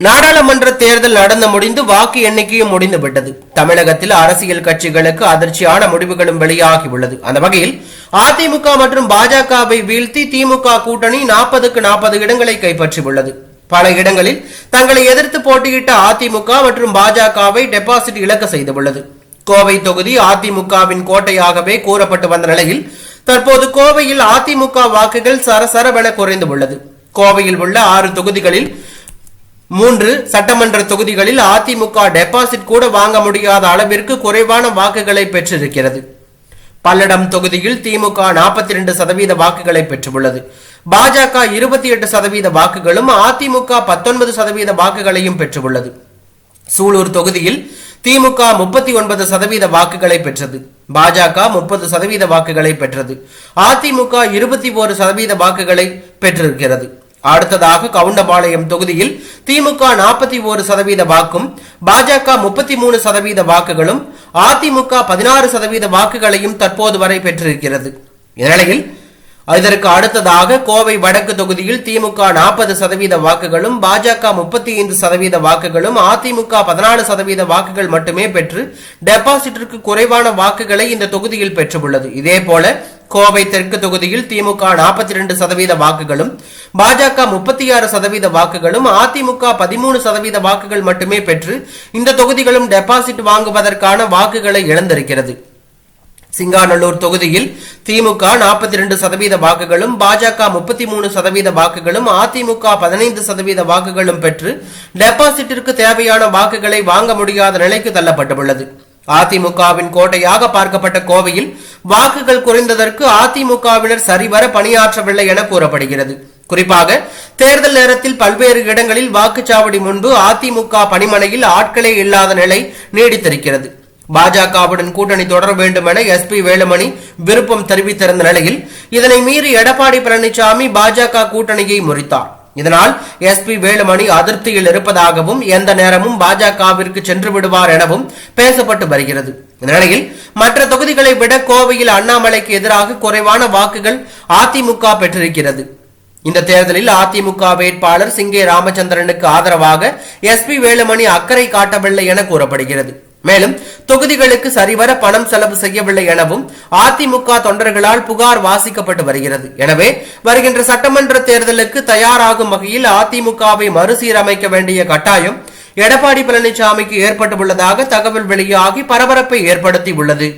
நாடாளுமன்ற தேர்தல் நடந்து முடிந்து வாக்கு எண்ணிக்கையும் முடிந்துவிட்டது தமிழகத்தில் அரசியல் கட்சிகளுக்கு அதிர்ச்சியான முடிவுகளும் வெளியாகியுள்ளது அந்த வகையில் அதிமுக மற்றும் பாஜகவை வீழ்த்தி திமுக கூட்டணி நாற்பதுக்கு நாற்பது இடங்களை கைப்பற்றியுள்ளது பல இடங்களில் தங்களை எதிர்த்து போட்டியிட்ட அதிமுக மற்றும் பாஜகவை டெபாசிட் இழக்க செய்துள்ளது கோவை தொகுதி அதிமுகவின் கோட்டையாகவே கூறப்பட்டு வந்த நிலையில் தற்போது கோவையில் அதிமுக வாக்குகள் சரசரவென குறைந்து உள்ளது. கோவையில் உள்ள ஆறு தொகுதிகளில் மூன்று சட்டமன்ற தொகுதிகளில் அதிமுக டெபாசிட் கூட வாங்க முடியாத அளவிற்கு குறைவான வாக்குகளை பெற்றிருக்கிறது. பல்லடம் தொகுதியில் திமுக 42% சதவீத வாக்குகளை பெற்றுள்ளது. பாஜக இருபத்தி எட்டு சதவீத வாக்குகளும் அதிமுக 19% சதவீத வாக்குகளையும் பெற்றுள்ளது. சூலூர் தொகுதியில் திமுக முப்பத்தி ஒன்பது சதவீத வாக்குகளை பெற்றது. பாஜக முப்பது சதவீத வாக்குகளை பெற்றது. அதிமுக இருபத்தி ஒரு சதவீத வாக்குகளை பெற்றிருக்கிறது. அடுத்ததாக கவுண்டபாளையம் தொகுதியில் திமுக நாற்பத்தி ஒரு சதவீத வாக்கும் பாஜக முப்பத்தி மூணு சதவீத வாக்குகளும் அதிமுக பதினாறு சதவீத வாக்குகளையும் தற்போது வரை பெற்றிருக்கிறது. இந்நிலையில் இதற்கு அடுத்ததாக கோவை வடக்கு தொகுதியில் திமுக நாற்பது சதவீத வாக்குகளும் பாஜக முப்பத்தி ஐந்து சதவீத வாக்குகளும் அதிமுக பதினாலு சதவீத வாக்குகள் மட்டுமே பெற்று டெபாசிட்டிற்கு குறைவான வாக்குகளை இந்த தொகுதியில் பெற்றுள்ளது. இதேபோல கோவை தெற்கு தொகுதியில் திமுக நாற்பத்தி ரெண்டு சதவீத வாக்குகளும் பாஜக முப்பத்தி ஆறு சதவீத வாக்குகளும் அதிமுக பதிமூணு சதவீத வாக்குகள் மட்டுமே பெற்று இந்த தொகுதிகளும் டெபாசிட் வாங்குவதற்கான வாக்குகளை இழந்திருக்கிறது. சிங்காநல்லூர் தொகுதியில் திமுக 42% சதவீத வாக்குகளும் பாஜக முப்பத்தி மூணு சதவீத வாக்குகளும் அதிமுக பதினைந்து சதவீத வாக்குகளும் பெற்று டெபாசிட்டிற்கு தேவையான வாக்குகளை வாங்க முடியாத நிலைக்கு தள்ளப்பட்டுள்ளது. அதிமுகவின் கோட்டையாக பார்க்கப்பட்ட கோவையில் வாக்குகள் குறைந்ததற்கு அதிமுகவினர் சரிவர பணியாற்றவில்லை என கூறப்படுகிறது. குறிப்பாக தேர்தல் நேரத்தில் பல்வேறு இடங்களில் வாக்குச்சாவடி முன்பு அதிமுக பணிமனையில் ஆட்களே இல்லாத நிலை நீடித்திருக்கிறது. பாஜகவுடன் கூட்டணி தொடர வேண்டும் என எஸ்பி வேலுமணி விருப்பம் தெரிவித்திருந்த நிலையில் இதனை மீறி எடப்பாடி பழனிசாமி பாஜக கூட்டணியை முறித்தார். இதனால் எஸ்பி வேலுமணி அதிருப்தியில் இருப்பதாகவும் எந்த நேரமும் பாஜகவிற்கு சென்று விடுவார் எனவும் பேசப்பட்டு வருகிறது. இந்நிலையில் மற்ற தொகுதிகளை விட கோவையில் அண்ணாமலைக்கு எதிராக குறைவான வாக்குகள் அதிமுக பெற்றிருக்கிறது. இந்த தேர்தலில் அதிமுக வேட்பாளர் சிங்கே ராமச்சந்திரனுக்கு ஆதரவாக எஸ்பி வேலுமணி அக்கறை காட்டவில்லை என கூறப்படுகிறது. மேலும் தொகுதிகளுக்கு சரிவர பணம் செலவு செய்யவில்லை எனவும் அதிமுக தொண்டர்களால் புகார் வாசிக்கப்பட்டு வருகிறது. எனவே வருகின்ற சட்டமன்ற தேர்தலுக்கு தயாராகும் வகையில் அதிமுகவை மறுசீரமைக்க வேண்டிய கட்டாயம் எடப்பாடி பழனிசாமிக்கு ஏற்பட்டுள்ளதாக தகவல் வெளியாகி பரபரப்பை ஏற்படுத்தி உள்ளது